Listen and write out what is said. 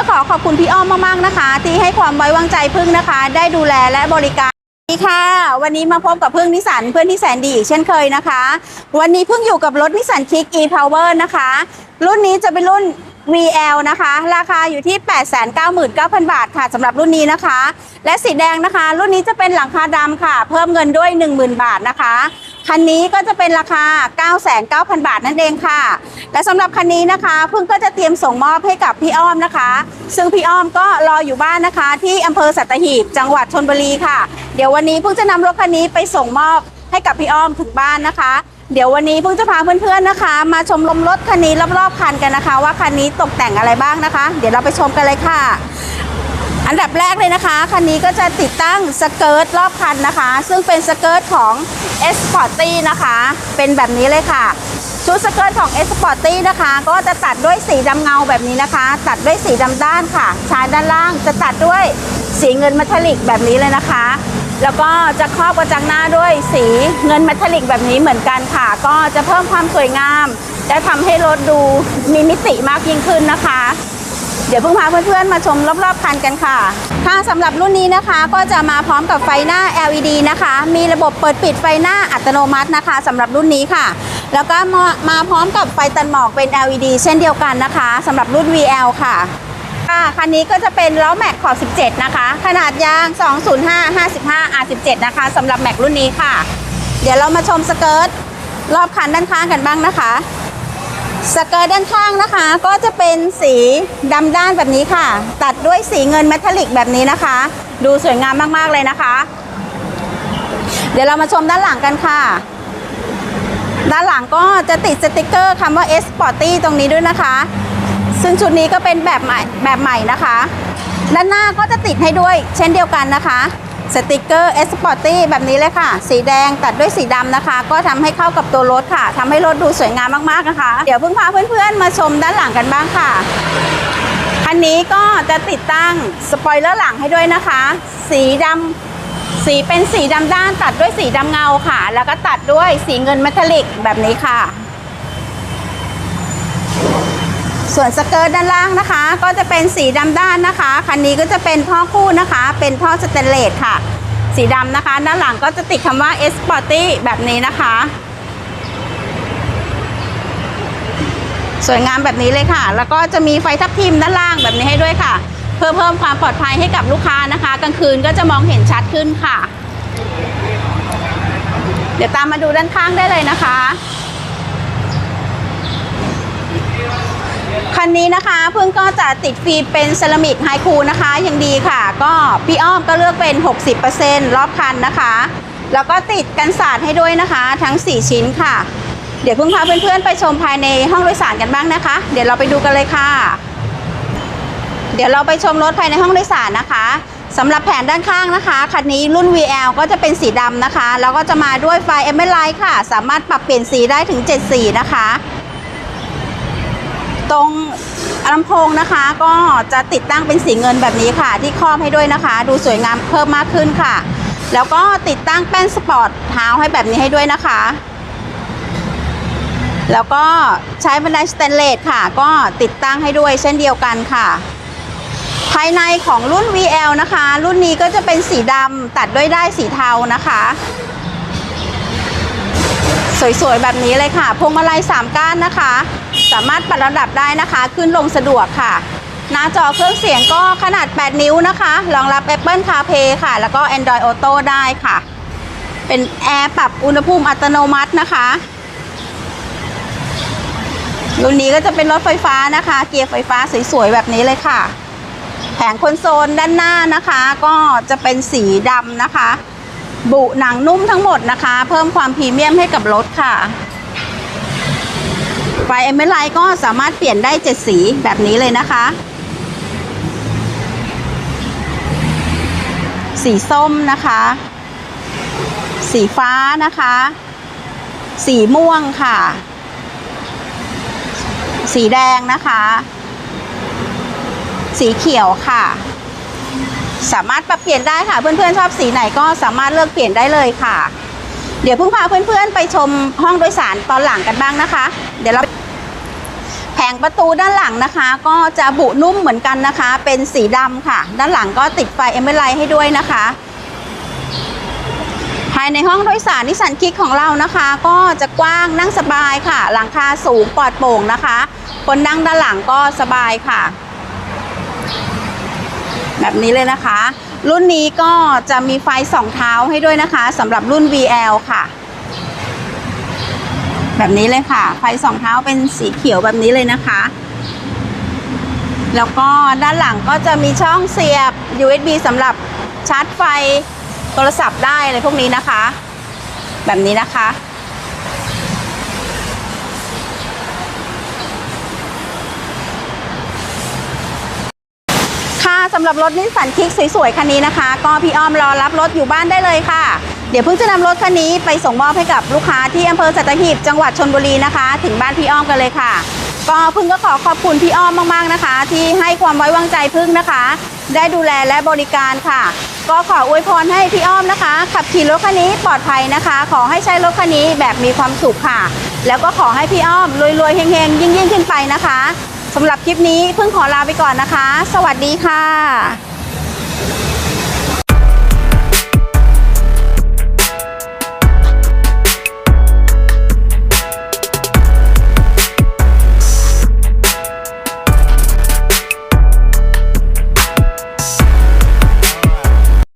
พื่อขอขอบคุณพี่อ้อมมากๆนะคะ ที่ให้ความไว้วางใจพึ่งนะคะ ได้ดูแลและบริการสวัสดีค่ะ วันนี้มาพบกับพึ่งนิสันเพื่อนที่แสนดีอีกเช่นเคยนะคะ วันนี้พึ่งอยู่กับรถนิสันคิก e power นะคะ รุ่นนี้จะเป็นรุ่น VL นะคะ ราคาอยู่ที่ 899,000 บาทค่ะสำหรับรุ่นนี้นะคะ และสีแดงนะคะ รุ่นนี้จะเป็นหลังคาดำค่ะ เพิ่มเงินด้วย 10,000 บาทนะคะ คันนี้ก็จะเป็นราคา 99,000 บาทนั่นเองค่ะ และสำหรับคันนี้นะคะเพิ่งก็จะเตรียมส่งมอบให้กับพี่อ้อมนะคะ ซึ่งพี่อ้อมก็รออยู่บ้านนะคะ ที่อำเภอสัตหีบ จังหวัดชนบุรีค่ะ เดี๋ยววันนี้เพิ่งจะนำรถคันนี้ไปส่งมอบให้กับพี่อ้อมถึงบ้านนะคะ เดี๋ยววันนี้เพิ่งจะพาเพื่อนๆนะคะ มาชมลมรถคันนี้รอบๆคันกันนะคะ ว่าคันนี้ตกแต่งอะไรบ้างนะคะ เดี๋ยวเราไปชมกันเลยค่ะ อันดับแรกเลยนะคะ คันนี้ก็จะติดตั้งสเกิร์ตรอบคันนะคะ ซึ่งเป็นสเกิร์ตของ s p o r t y นะคะ เป็นแบบนี้เลยค่ะ ชุดสเกิร์ตของ s p o r t y นะคะ ก็จะตัดด้วยสีดำเงาแบบนี้นะคะ ตัดด้วยสีดำด้านค่ะชายด้านล่างจะตัดด้วยสีเงินเมทัลลิกแบบนี้เลยนะคะ แล้วก็จะครอบกระจังหน้าด้วยสีเงินเมทัลลิกแบบนี้เหมือนกันค่ะ ก็จะเพิ่มความสวยงาม และทำให้รถดูมีมิติมากยิ่งขึ้นนะคะ เดี๋ยวเพิ่งพาเพื่อนๆมาชมรอบๆคันกันค่ะ ค่ะสำหรับรุ่นนี้นะคะ ก็จะมาพร้อมกับไฟหน้า LED นะคะ มีระบบเปิดปิดไฟหน้าอัตโนมัตินะคะสำหรับรุ่นนี้ค่ะ แล้วก็มามาพร้อมกับไฟตันหมอกเป็น LED เช่นเดียวกันนะคะสำหรับรุ่น VL ค่ะค่ะคันนี้ก็จะเป็นล้อแม็กขอบ 17 นะคะ ขนาดยาง 205 55 R17 นะคะสำหรับแม็กรุ่นนี้ค่ะ เดี๋ยวเรามาชมสเกิร์ตรอบคันด้านข้างกันบ้างนะคะ สเกิร์ตด้านข้างนะคะ ก็จะเป็นสีดำด้านแบบนี้ค่ะ ตัดด้วยสีเงินเมทัลลิกแบบนี้นะคะ ดูสวยงามมากๆเลยนะคะ เดี๋ยวเรามาชมด้านหลังกันค่ะ ด้านหลังก็จะติดสติกเกอร์คำว่า S Sporty ตรงนี้ด้วยนะคะ ซึ่งชุดนี้ก็เป็นแบบใหม่แบบใหม่นะคะ ด้านหน้าก็จะติดให้ด้วยเช่นเดียวกันนะคะ สติกเกอร์ S Sporty แบบนี้เลยค่ะ สีแดงตัดด้วยสีดำนะคะ ก็ทำให้เข้ากับตัวรถค่ะทำให้รถดูสวยงามมากๆนะคะ เดี๋ยวเพิ่งพาเพื่อนๆ มาชมด้านหลังกันบ้างค่ะคันนี้ก็จะติดตั้งสปอยเลอร์หลังให้ด้วยนะคะ สีดำสีเป็นสีดำด้านตัดด้วยสีดำเงาค่ะ แล้วก็ตัดด้วยสีเงินเมทัลลิกแบบนี้ค่ะ ส่วนสเกิร์ตด้านล่างนะคะ ก็จะเป็นสีดำด้านนะคะ คันนี้ก็จะเป็นท่อคู่นะคะ เป็นท่อสเตนเลสค่ะ สีดำนะคะ ด้านหลังก็จะติดคำว่า Sporty แบบนี้นะคะ สวยงามแบบนี้เลยค่ะ แล้วก็จะมีไฟทับทิมด้านล่างแบบนี้ให้ด้วยค่ะ เพื่อเพิ่มความปลอดภัยให้กับลูกค้านะคะกลางคืนก็จะมองเห็นชัดขึ้นค่ะ เดี๋ยวตามมาดูด้านข้างได้เลยนะคะ คันนี้นะคะเพิ่งก็จะติดฟิล์มเป็นเซรามิกไฮคูนะคะยังดีค่ะ ก็พี่อ้อมก็เลือกเป็น 60%รอบคันนะคะ แล้วก็ติดกันสาดให้ด้วยนะคะ ทั้ง 4 ชิ้นค่ะ เดี๋ยวเพิ่งพาเพื่อนๆไปชมภายในห้องโดยสารกันบ้างนะคะ เดี๋ยวเราไปดูกันเลยค่ะ เดี๋ยวเราไปชมรถภายในห้องโดยสารนะคะสำหรับแผงด้านข้างนะคะคันนี้รุ่น VL ก็จะเป็นสีดำนะคะ แล้วก็จะมาด้วยไฟ a m b i e n Light ค่ะ สามารถปรับเปลี่ยนสีได้ถึง 7 สีนะคะ ตรงลำโพงนะคะ ก็จะติดตั้งเป็นสีเงินแบบนี้ค่ะ ที่ครอบให้ด้วยนะคะ ดูสวยงามเพิ่มมากขึ้นค่ะ แล้วก็ติดตั้งแป้นสปอร์ตเท้าให้แบบนี้ให้ด้วยนะคะ แล้วก็ใช้บันไดสแตนเลสค่ะ ก็ติดตั้งให้ด้วยเช่นเดียวกันค่ะ ภายในของรุ่น VL นะคะ รุ่นนี้ก็จะเป็นสีดำตัดด้วยได้ายสีเทานะคะสวยๆ แบบนี้เลยค่ะ พวงมาลัย3ก้านนะคะ สามารถปรับระดับได้นะคะ ขึ้นลงสะดวกค่ะ หน้าจอเครื่องเสียงก็ขนาด 8 นิ้วนะคะรองรับ Apple CarPlay ค่ะ แล้วก็ Android Auto ได้ค่ะ เป็นแอร์ปรับอุณหภูมิอัตโนมัตินะคะรุ่นนี้ก็จะเป็นรถไฟฟ้านะคะ เกียร์ไฟฟ้าสวยๆแบบนี้เลยค่ะ แผงคอนโซลด้านหน้านะคะ ก็จะเป็นสีดำนะคะ บุหนังนุ่มทั้งหมดนะคะ เพิ่มความพรีเมียมให้กับรถค่ะ ไฟเอเมไลก็สามารถเปลี่ยนได้เจ็ดสีแบบนี้เลยนะคะ สีส้มนะคะ สีฟ้านะคะ สีม่วงค่ะ สีแดงนะคะ สีเขียวค่ะ สามารถปรับเปลี่ยนได้ค่ะ เพื่อนๆชอบสีไหนก็สามารถเลือกเปลี่ยนได้เลยค่ะ เดี๋ยวเพิ่งพาเพื่อนๆ ไปชมห้องโดยสารตอนหลังกันบ้างนะคะ เดี๋ยวเราแผผงประตูด้านหลังนะคะ ก็จะบุนุ่มเหมือนกันนะคะ เป็นสีดำค่ะ ด้านหลังก็ติดไฟเอเมอร์ไลท์ให้ด้วยนะคะ ภายในห้องโดยสารนิสสันคิกของเรานะคะ ก็จะกว้างนั่งสบายค่ะ หลังคาสูงปลอดโปร่งนะคะ คนนั่งด้านหลังก็สบายค่ะ แบบนี้เลยนะคะ รุ่นนี้ก็จะมีไฟสองเท้าให้ด้วยนะคะสำหรับรุ่น VL ค่ะ แบบนี้เลยค่ะ ไฟสองเท้าเป็นสีเขียวแบบนี้เลยนะคะ แล้วก็ด้านหลังก็จะมีช่องเสียบ USB สำหรับชาร์จไฟโทรศัพท์ได้อะไรพวกนี้นะคะ แบบนี้นะคะ สำหรับรถนิสสันคิกสวยๆคันนี้นะคะ ก็พี่อ้อมรอรับรถอยู่บ้านได้เลยค่ะ เดี๋ยวเพิ่งจะนำรถคันนี้ไปส่งมอบให้กับลูกค้าที่อำเภอสัตหีบจังหวัดชนบุรีนะคะ ถึงบ้านพี่อ้อมกันเลยค่ะก็เพิ่งก็ขอขอบคุณพี่อ้อมมากๆนะคะ ที่ให้ความไว้วางใจพึ่งนะคะ ได้ดูแลและบริการค่ะ ก็ขออวยพรให้พี่อ้อมนะคะ ขับขี่รถคันนี้ปลอดภัยนะคะ ขอให้ใช้รถคันนี้แบบมีความสุขค่ะ แล้วก็ขอให้พี่อ้อมรวยๆเฮงๆ ยิ่งๆ ขึ้นไปนะคะ สำหรับคลิปนี้เพิ่งขอลาไปก่อนนะคะ สวัสดีค่ะ